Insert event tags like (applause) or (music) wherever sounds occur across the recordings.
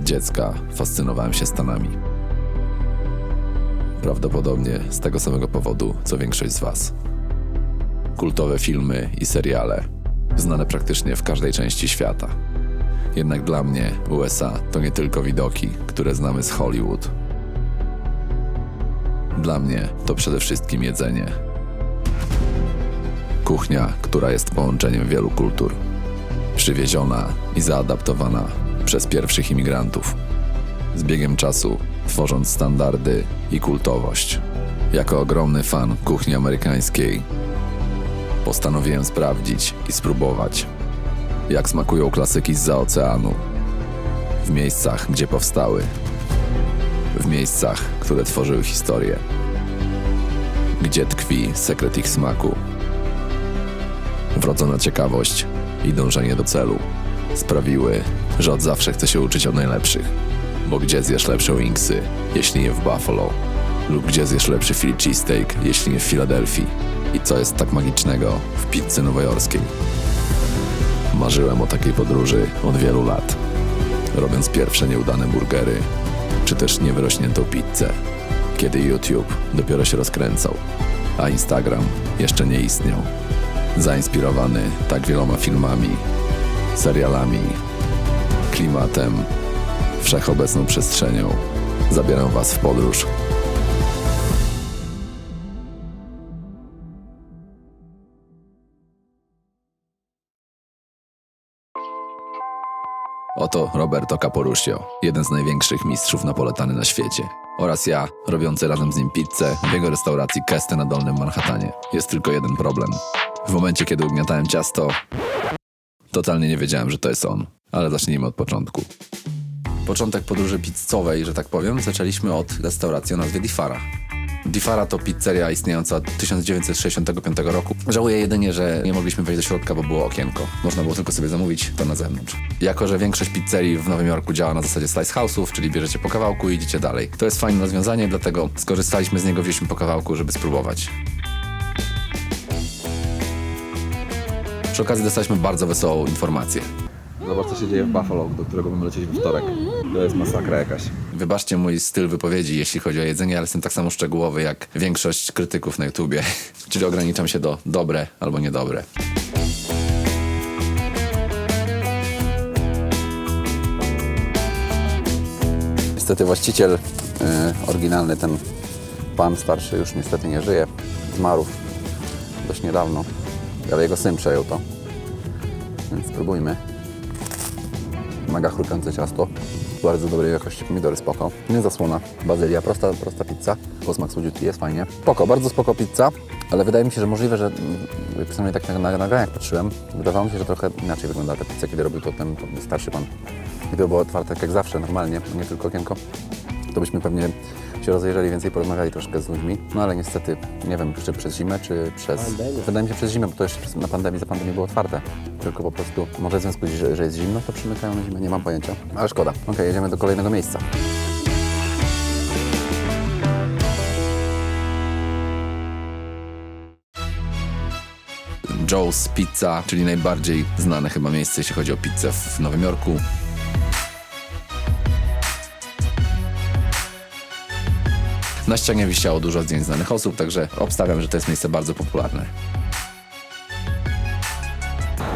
Od dziecka fascynowałem się Stanami. Prawdopodobnie z tego samego powodu, co większość z Was. Kultowe filmy i seriale, znane praktycznie w każdej części świata. Jednak dla mnie USA to nie tylko widoki, które znamy z Hollywood. Dla mnie to przede wszystkim jedzenie. Kuchnia, która jest połączeniem wielu kultur. Przywieziona i zaadaptowana przez pierwszych imigrantów. Z biegiem czasu tworząc standardy i kultowość. Jako ogromny fan kuchni amerykańskiej postanowiłem sprawdzić i spróbować, jak smakują klasyki z oceanu. W miejscach, gdzie powstały. W miejscach, które tworzyły historię. Gdzie tkwi sekret ich smaku. Wrodzona ciekawość i dążenie do celu sprawiły, że od zawsze chcę się uczyć od najlepszych. Bo gdzie zjesz lepsze wingsy, jeśli nie w Buffalo? Lub gdzie zjesz lepszy Philly cheesesteak, jeśli nie w Filadelfii? I co jest tak magicznego w pizzy nowojorskiej? Marzyłem o takiej podróży od wielu lat, robiąc pierwsze nieudane burgery, czy też niewyrośniętą pizzę, kiedy YouTube dopiero się rozkręcał, a Instagram jeszcze nie istniał. Zainspirowany tak wieloma filmami, serialami, klimatem, wszechobecną przestrzenią, zabieram Was w podróż. Oto Roberto Caporuscio, jeden z największych mistrzów napoletany na świecie. Oraz ja, robiący razem z nim pizzę w jego restauracji Kesty na Dolnym Manhattanie. Jest tylko jeden problem. W momencie, kiedy ugniatałem ciasto, totalnie nie wiedziałem, że to jest on. Ale zacznijmy od początku. Początek podróży pizzowej, że tak powiem, zaczęliśmy od restauracji o nazwie Difara. Difara to pizzeria istniejąca od 1965 roku. Żałuję jedynie, że nie mogliśmy wejść do środka, bo było okienko. Można było tylko sobie zamówić to na zewnątrz. Jako, że większość pizzerii w Nowym Jorku działa na zasadzie slice house'ów, czyli bierzecie po kawałku i idziecie dalej. To jest fajne rozwiązanie, dlatego skorzystaliśmy z niego, wzięliśmy po kawałku, żeby spróbować. Przy okazji dostaliśmy bardzo wesołą informację. Zobacz, co się dzieje w Buffalo, do którego będziemy lecieć we wtorek. To jest masakra jakaś. Wybaczcie mój styl wypowiedzi, jeśli chodzi o jedzenie, ale jestem tak samo szczegółowy jak większość krytyków na YouTubie. (laughs) Czyli ograniczam się do dobre albo niedobre. Niestety właściciel, y, oryginalny ten pan starszy już niestety nie żyje. Zmarł dość niedawno, ale jego syn przejął to. Więc spróbujmy. Mega chrupiące ciasto. Bardzo dobrej jakości pomidory, spoko. Nie zasłona. Bazylia, prosta, prosta pizza. Posmak słodziutki, jest fajnie. Spoko, bardzo spoko pizza, ale wydaje mi się, że możliwe, że mm, przynajmniej tak na, na nagraniach patrzyłem, wydawało mi się, że trochę inaczej wygląda ta pizza, kiedy robił to ten starszy pan. Gdyby było otwarte tak jak zawsze, normalnie, nie tylko okienko, to byśmy pewnie się rozejrzeli, więcej porozmawiali troszkę z ludźmi. No ale niestety, nie wiem, czy przez zimę, czy przez... Wydaje mi się przez zimę, bo to jeszcze na pandemii, za pandemię było otwarte. Tylko po prostu, może w związku z że, że jest zimno, to przymykają na zimę, nie mam pojęcia. Ale szkoda. Okej, jedziemy do kolejnego miejsca. Joe's Pizza, czyli najbardziej znane chyba miejsce, jeśli chodzi o pizzę w Nowym Jorku. Na ścianie wisiało dużo zdjęć znanych osób, także obstawiam, że to jest miejsce bardzo popularne.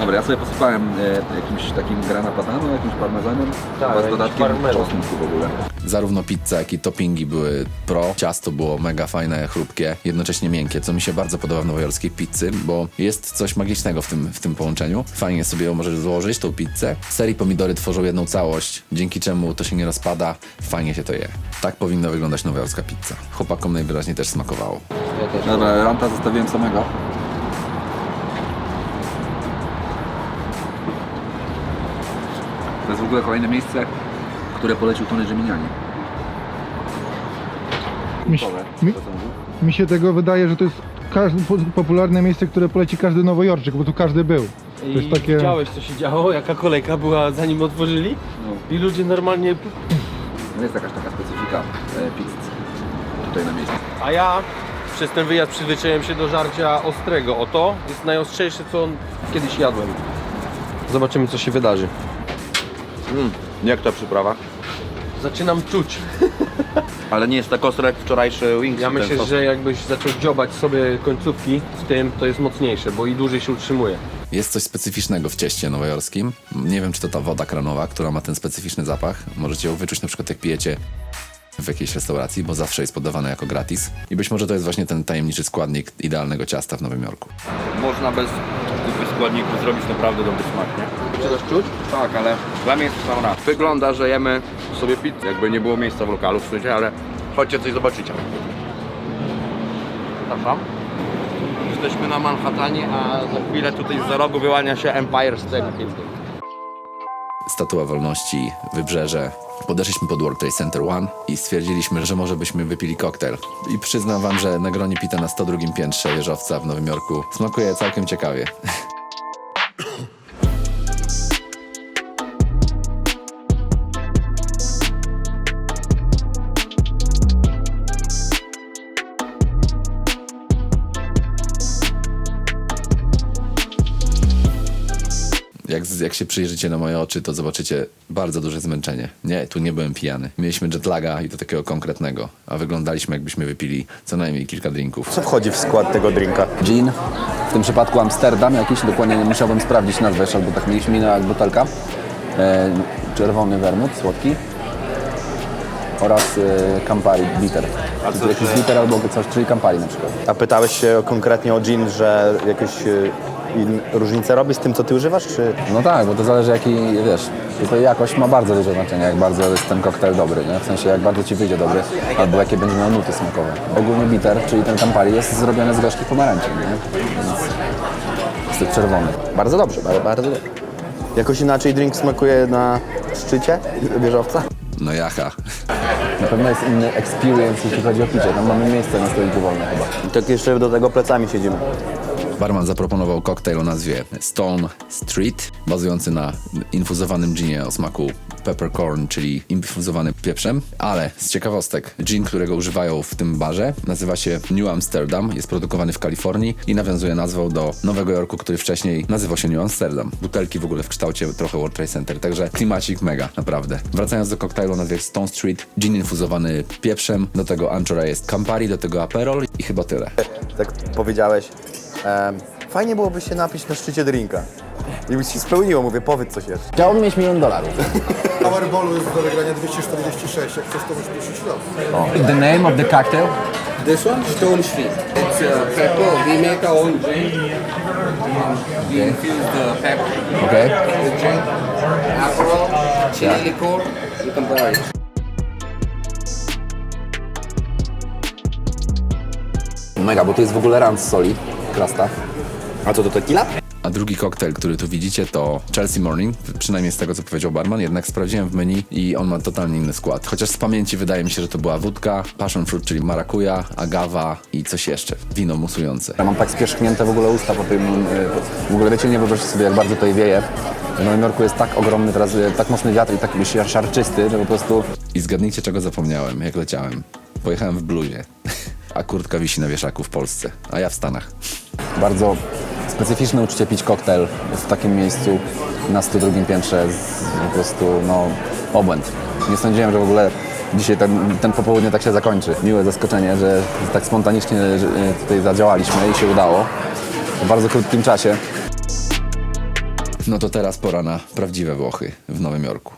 Dobra, ja sobie posypałem e, jakimś takim grana padano, jakimś parmezanem, Tak, chyba z jakiś dodatkiem parmezan. czosnku w ogóle. Zarówno pizza, jak i toppingi były pro. Ciasto było mega fajne, chrupkie, jednocześnie miękkie, co mi się bardzo podoba w nowojorskiej pizzy, bo jest coś magicznego w tym, w tym połączeniu. Fajnie sobie ją możesz złożyć, tą pizzę. Ser i pomidory tworzą jedną całość, dzięki czemu to się nie rozpada, fajnie się to je. Tak powinna wyglądać nowojorska pizza. Chłopakom najwyraźniej też smakowało. Dobra, ranta zostawiłem samego. Ogóle kolejne miejsce, które polecił Tony Geminiani. Mi, się- mi, mi się tego wydaje, że to jest każdy, po- popularne miejsce, które poleci każdy nowojorczyk, bo tu każdy był. To I jest takie... widziałeś co się działo, jaka kolejka była zanim otworzyli No, i ludzie normalnie... no jest jakaś taka specyfika e, pizzy tutaj na miejscu. A ja przez ten wyjazd przyzwyczaiłem się do żarcia ostrego. Oto jest najostrzejsze co kiedyś jadłem. Zobaczymy co się wydarzy. Jak ta przyprawa? Zaczynam czuć. (laughs) Ale nie jest tak ostro jak wczorajszy Wings. Ja myślę, sos. że jakbyś zaczął dziobać sobie końcówki w tym, to jest mocniejsze, bo i dłużej się utrzymuje. Jest coś specyficznego w cieście nowojorskim. Nie wiem, czy to ta woda kranowa, która ma ten specyficzny zapach. Możecie ją wyczuć na przykład jak pijecie w jakiejś restauracji, bo zawsze jest podawane jako gratis. I być może to jest właśnie ten tajemniczy składnik idealnego ciasta w Nowym Jorku. Można bez składników zrobić naprawdę dobry smak, nie? Zaczynasz czuć? Tak, ale dla mnie jest to sam raz. Wygląda, że jemy sobie pizzę, jakby nie było miejsca w lokalu w sensie, ale chodźcie coś zobaczycie. Zapraszam. Jesteśmy na Manhattanie, a za chwilę tutaj za rogu wyłania się Empire State Building. Statua Wolności, Wybrzeże. Podeszliśmy pod World Trade Center One i stwierdziliśmy, że może byśmy wypili koktajl. I przyznam wam, że Negroni pita na 102 piętrze wieżowca w Nowym Jorku smakuje całkiem ciekawie. Jak, się przyjrzycie na moje oczy, to zobaczycie bardzo duże zmęczenie. Nie, tu nie byłem pijany. Mieliśmy jetlaga i to takiego konkretnego, a wyglądaliśmy jakbyśmy wypili co najmniej kilka drinków. Co wchodzi w skład tego drinka? Gin, w tym przypadku Amsterdam jakiś, dokładnie nie musiałbym sprawdzić nazwę, jeszcze, albo tak mieliśmy minę jak butelka. E, czerwony wermut, słodki. Oraz e, Campari bitter. co, Jakiś bitter albo coś, czyli Campari na przykład. A pytałeś się konkretnie o gin, że jakieś e, in, różnicę robi z tym, co ty używasz, czy... No tak, bo to zależy jaki, wiesz, tutaj jakość ma bardzo duże znaczenie, jak bardzo jest ten koktajl dobry, nie? W sensie jak bardzo ci wyjdzie dobry, albo jakie będzie miał nuty smakowe. Ogólnie bitter, czyli ten Campari jest zrobiony z gorzkich pomarańczy, nie? Więc jest to czerwony. Bardzo dobrze, bardzo, bardzo dobrze. Jakoś inaczej drink smakuje na szczycie wieżowca? No jacha. Na pewno jest inny experience, jeśli chodzi o picie. Tam mamy miejsce na stoliku wolne chyba. Tak jeszcze do tego plecami siedzimy. Barman zaproponował koktajl o nazwie Stone Street, bazujący na infuzowanym ginie o smaku peppercorn, czyli infuzowany pieprzem. Ale z ciekawostek, gin, którego używają w tym barze, nazywa się New Amsterdam, jest produkowany w Kalifornii i nawiązuje nazwą do Nowego Jorku, który wcześniej nazywał się New Amsterdam. Butelki w ogóle w kształcie trochę World Trade Center, także klimacik mega, naprawdę. Wracając do koktajlu o nazwie Stone Street, gin infuzowany pieprzem, do tego Anchora jest Campari, do tego Aperol i chyba tyle. Tak powiedziałeś, fajnie byłoby się napić na szczycie drinka. I mi się spełniło, mówię, powiedz coś jeszcze. Chciałbym mieć milion dolarów. Powerballu jest do wygrania 246, jak chcesz to możesz prosić los. The name of the cocktail? This one, Stone Street. It's uh, pepper. We make our own drink. We infuse the pepper, Okej. the drink, alcohol, chili liqueur, and Campari. Mega, bo to jest w ogóle ran z soli, krasta. A co to tequila? A drugi koktajl, który tu widzicie, to Chelsea Morning, przynajmniej z tego, co powiedział barman, jednak sprawdziłem w menu i on ma totalnie inny skład. Chociaż z pamięci wydaje mi się, że to była wódka, passion fruit, czyli marakuja, agawa i coś jeszcze, wino musujące. Ja mam tak spierzchnięte w ogóle usta po tym, y, w ogóle wiecie, nie wyobraźcie sobie, jak bardzo tutaj wieje. W Nowym Jorku jest tak ogromny teraz, y, tak mocny wiatr i tak siar- siarczysty, że po prostu I zgadnijcie, czego zapomniałem, jak leciałem. Pojechałem w bluzie, a kurtka wisi na wieszaku w Polsce, a ja w Stanach. bardzo specyficzne uczucie pić koktajl w takim miejscu na 102 piętrze, z, po prostu no obłęd. Nie sądziłem, że w ogóle dzisiaj ten, ten popołudnie tak się zakończy. Miłe zaskoczenie, że tak spontanicznie y, tutaj zadziałaliśmy i się udało w bardzo krótkim czasie. No to teraz pora na prawdziwe Włochy w Nowym Jorku.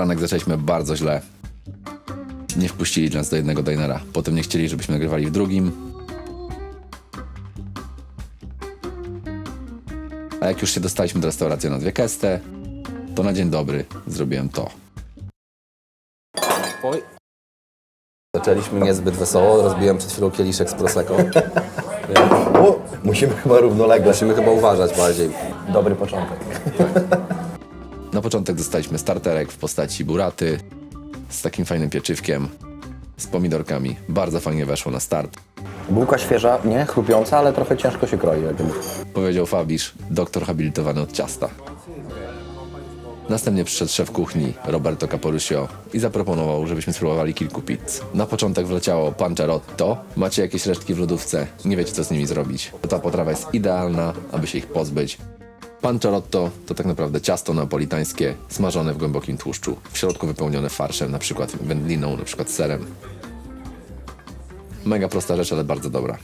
Poranek zaczęliśmy bardzo źle. Nie wpuścili nas do jednego dinera. Potem nie chcieli, żebyśmy nagrywali w drugim. A jak już się dostaliśmy do restauracji na dwie kesty, to na dzień dobry zrobiłem to. Zaczęliśmy niezbyt wesoło, rozbiłem przed chwilą kieliszek z Prosecco. (laughs) Musimy chyba równolegle. Musimy chyba uważać bardziej. Dobry początek. (laughs) Na początek dostaliśmy starterek w postaci buraty z takim fajnym pieczywkiem, z pomidorkami. Bardzo fajnie weszło na start. Bułka świeża, nie? Chrupiąca, ale trochę ciężko się kroi. Jakby. Powiedział Fabisz, doktor habilitowany od ciasta. Następnie przyszedł szef kuchni Roberto Caporusio i zaproponował, żebyśmy spróbowali kilku pizz. Na początek wleciało pancharotto. Macie jakieś resztki w lodówce, nie wiecie co z nimi zrobić. Ta potrawa jest idealna, aby się ich pozbyć. Pancharotto to tak naprawdę ciasto neapolitańskie, smażone w głębokim tłuszczu, w środku wypełnione farszem, na przykład wędliną, na przykład serem. Mega prosta rzecz, ale bardzo dobra.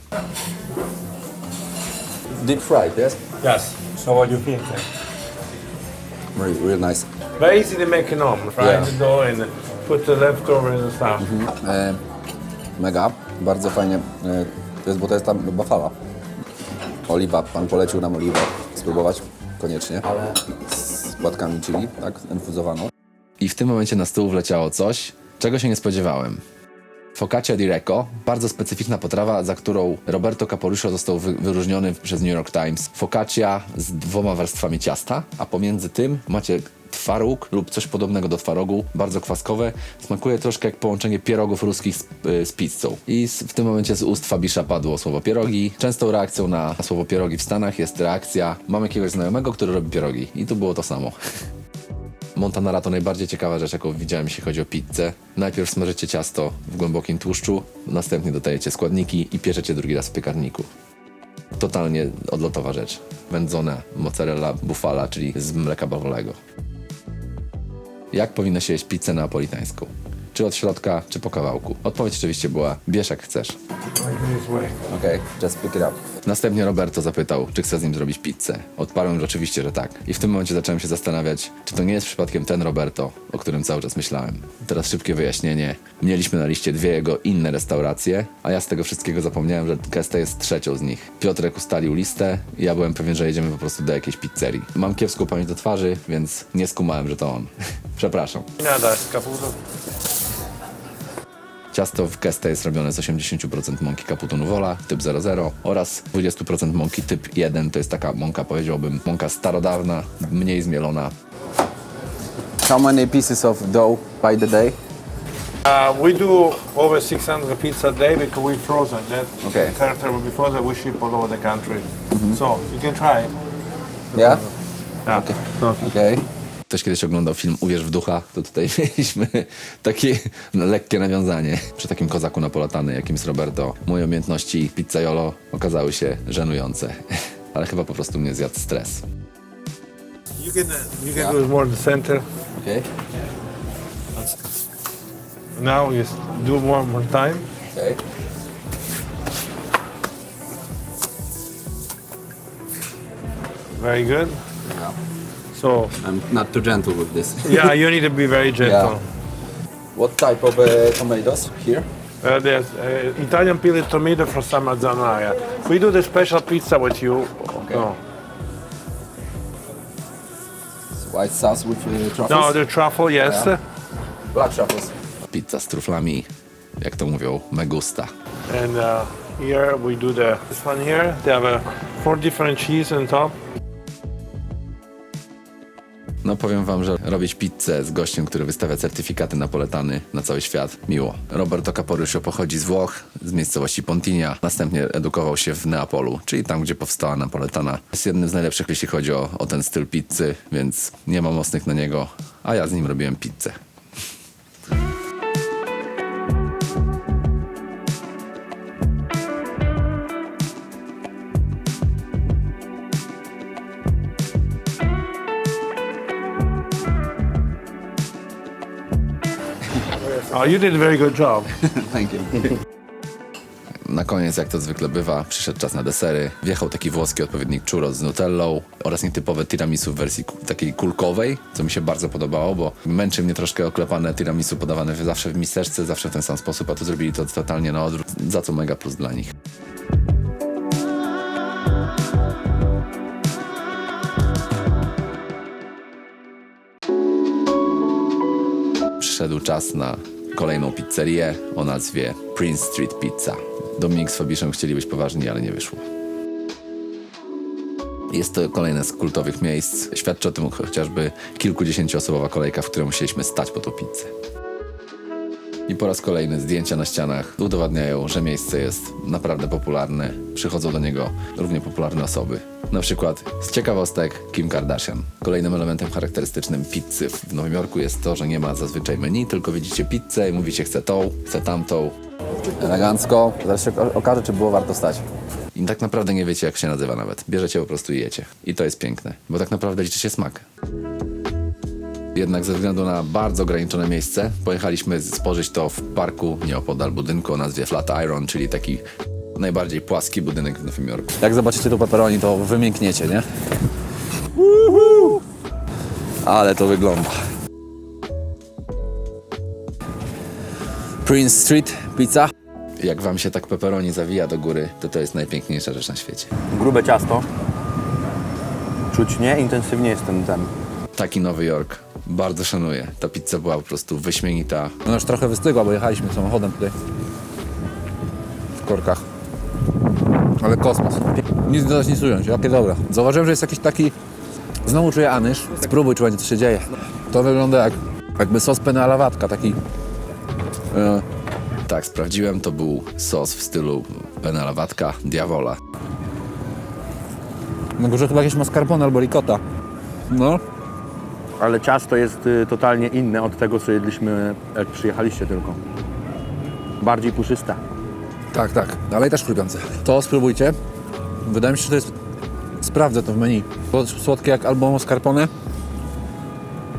Deep fried, yes? Yes. So what do you think? Really, really nice. Very easy to make at home. Fry Yeah. the dough and put the leftovers and stuff. E, mega, bardzo fajnie. E, to jest, bo to jest tam buffalo. Oliwa, pan polecił nam oliwę spróbować, koniecznie. Z płatkami chili, tak, infuzowaną. I w tym momencie na stół wleciało coś, czego się nie spodziewałem. Focaccia di Recco, bardzo specyficzna potrawa, za którą Roberto Caporuscio został wy- wyróżniony przez New York Times. Focaccia z dwoma warstwami ciasta, a pomiędzy tym macie twaróg lub coś podobnego do twarogu, bardzo kwaskowe. Smakuje troszkę jak połączenie pierogów ruskich z, y, z pizzą. I w tym momencie z ust Fabisza padło słowo pierogi. Częstą reakcją na słowo pierogi w Stanach jest reakcja mam jakiegoś znajomego, który robi pierogi. I tu było to samo. (laughs) Montanara to najbardziej ciekawa rzecz, jaką widziałem, jeśli chodzi o pizzę. Najpierw smażycie ciasto w głębokim tłuszczu, następnie dodajecie składniki i pieczecie drugi raz w piekarniku. Totalnie odlotowa rzecz. Wędzona mozzarella bufala, czyli z mleka bawolego. Jak powinno się jeść pizzę neapolitańską? Czy od środka, czy po kawałku? Odpowiedź oczywiście była, bierz jak chcesz. Okej, just pick it up. Następnie Roberto zapytał, czy chce z nim zrobić pizzę. Odparłem, że oczywiście, że tak. I w tym momencie zacząłem się zastanawiać, czy to nie jest przypadkiem ten Roberto, o którym cały czas myślałem. Teraz szybkie wyjaśnienie. Mieliśmy na liście dwie jego inne restauracje, a ja z tego wszystkiego zapomniałem, że Kesta jest trzecią z nich. Piotrek ustalił listę i ja byłem pewien, że jedziemy po prostu do jakiejś pizzerii. Mam kiepską pamięć do twarzy, więc nie skumałem, że to on. (laughs) Przepraszam. Nada, Caputo. Ciasto w Keste jest robione z 80% mąki Caputo Nuvola typ 00 oraz 20% mąki typ 1. To jest taka mąka, powiedziałbym, mąka starodawna, mniej zmielona. How many pieces of dough by the day? Uh, we do over 600 pizza a day because we frozen. That Okay. character will be frozen. We ship all over the country. So you can try. Yeah? Yeah. Okej. Ktoś kiedyś oglądał film Uwierz w ducha, to tutaj (laughs) mieliśmy takie lekkie nawiązanie. Przy takim kozaku napolatany, jakim jest Roberto, moje umiejętności pizzaiolo okazały się żenujące. (laughs) Ale chyba po prostu mnie zjadł stres. You can you can do more the center. Okej. Now you s- do one more time. Okej. Very good. So I'm not too gentle with this. (laughs) yeah, you need to be very gentle. What type of uh, tomatoes here? Uh, there's uh, Italian peeled tomato from San Mazzanaia. We do the special pizza with you. No, White sauce with uh, truffles? no the truffle, yes. Yeah. Black truffles. Pizza z truflami, jak to mówią, megusta. And uh, here we do the this one here. They have uh, four different cheese on top. Powiem wam, że robić pizzę z gościem, który wystawia certyfikaty napoletany na cały świat, miło. Roberto Caporuscio pochodzi z Włoch, z miejscowości Pontinia. Następnie edukował się w Neapolu, czyli tam, gdzie powstała napoletana. Jest jednym z najlepszych, jeśli chodzi o, o ten styl pizzy, więc nie ma mocnych na niego, a ja z nim robiłem pizzę. Oh, you did a very good job. (laughs) Thank you. Na koniec, jak to zwykle bywa, przyszedł czas na desery. Wjechał taki włoski odpowiednik churros z nutellą oraz nietypowe tiramisu w wersji takiej kulkowej, co mi się bardzo podobało, bo męczy mnie troszkę oklepane tiramisu podawane zawsze w miseczce, zawsze w ten sam sposób, a tu zrobili to totalnie na odwrót, za co mega plus dla nich. Przyszedł czas na kolejną pizzerię o nazwie Prince Street Pizza. Dominik z Fabiszem chcieli być poważni, ale nie wyszło. Jest to kolejne z kultowych miejsc. Świadczy o tym chociażby kilkudziesięcioosobowa kolejka, w której musieliśmy stać po tą pizzę. I po raz kolejny zdjęcia na ścianach udowadniają, że miejsce jest naprawdę popularne. Przychodzą do niego równie popularne osoby. Na przykład z ciekawostek Kim Kardashian. Kolejnym elementem charakterystycznym pizzy w Nowym Jorku jest to, że nie ma zazwyczaj menu, tylko widzicie pizzę i mówicie chcę tą, chcę tamtą. Elegancko. Zaraz się okaże, czy było warto stać. I tak naprawdę nie wiecie, jak się nazywa nawet. Bierzecie po prostu i jecie. I to jest piękne, bo tak naprawdę liczy się smak. Jednak ze względu na bardzo ograniczone miejsce, pojechaliśmy spożyć to w parku nieopodal budynku o nazwie Flatiron, czyli taki najbardziej płaski budynek w Nowym Jorku. Jak zobaczycie tu pepperoni, to wymiękniecie, nie? Ale to wygląda. Prince Street Pizza. Jak wam się tak pepperoni zawija do góry, to to jest najpiękniejsza rzecz na świecie. Grube ciasto. Czuć nie intensywnie jest ten ten. Taki Nowy Jork. Bardzo szanuję. Ta pizza była po prostu wyśmienita. No już trochę wystygła, bo jechaliśmy samochodem tutaj. W korkach. Ale kosmos. Nic dodać, nic ująć. Jakie dobre. Zauważyłem, że jest jakiś taki... Znowu czuję anysz. Spróbuj, czy będzie, co się dzieje. To wygląda jak jakby sos penne lawatka, taki... E, Tak, sprawdziłem, to był sos w stylu penne lawatka diavola. no może chyba jakieś mascarpone albo ricotta. No. Ale ciasto jest y, totalnie inne od tego, co jedliśmy, jak przyjechaliście tylko. Bardziej puszyste. Tak, tak, ale i też chrupiące. To spróbujcie. Wydaje mi się, że to jest... Sprawdzę to w menu. Bo Słodkie jak albo mascarpone,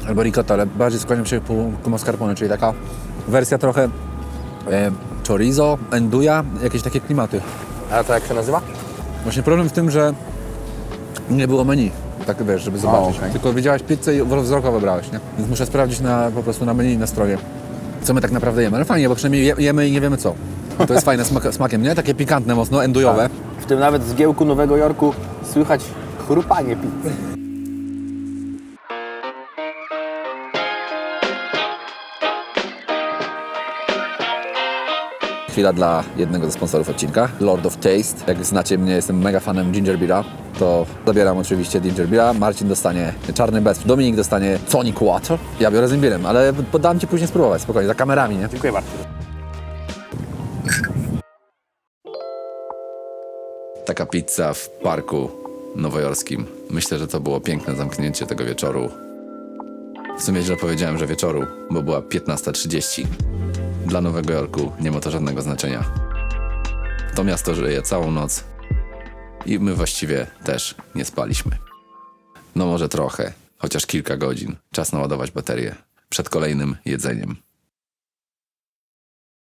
albo ricotta, ale bardziej skłaniam się ku, ku mascarpone, czyli taka wersja trochę e, chorizo, enduja, jakieś takie klimaty. A to jak się nazywa? Właśnie problem w tym, że nie było menu, tak wiesz, żeby zobaczyć. okej. Tylko widziałeś pizzę i wzrokowo wybrałeś, nie? Więc muszę sprawdzić na, po prostu na menu i na stronie, co my tak naprawdę jemy. Ale fajnie, bo przynajmniej je, jemy i nie wiemy co. To jest fajne smak, smakiem, nie? Takie pikantne mocno, endujowe. W tym nawet z giełku Nowego Jorku słychać chrupanie pizzy. Chwila dla jednego ze sponsorów odcinka, Lord of Taste. Jak znacie mnie, jestem mega fanem Ginger Beera, to zabieram oczywiście Ginger Beera. Marcin dostanie czarny bez, Dominik dostanie Sonic Water. Ja biorę z imbirem, ale podam Ci później spróbować, spokojnie, za kamerami, nie? Dziękuję bardzo. Taka pizza w parku nowojorskim. Myślę, że to było piękne zamknięcie tego wieczoru. W sumie źle powiedziałem, że wieczoru, bo była 15.30. Dla Nowego Jorku nie ma to żadnego znaczenia. To miasto żyje całą noc i my właściwie też nie spaliśmy. No może trochę, chociaż kilka godzin. Czas naładować baterię przed kolejnym jedzeniem.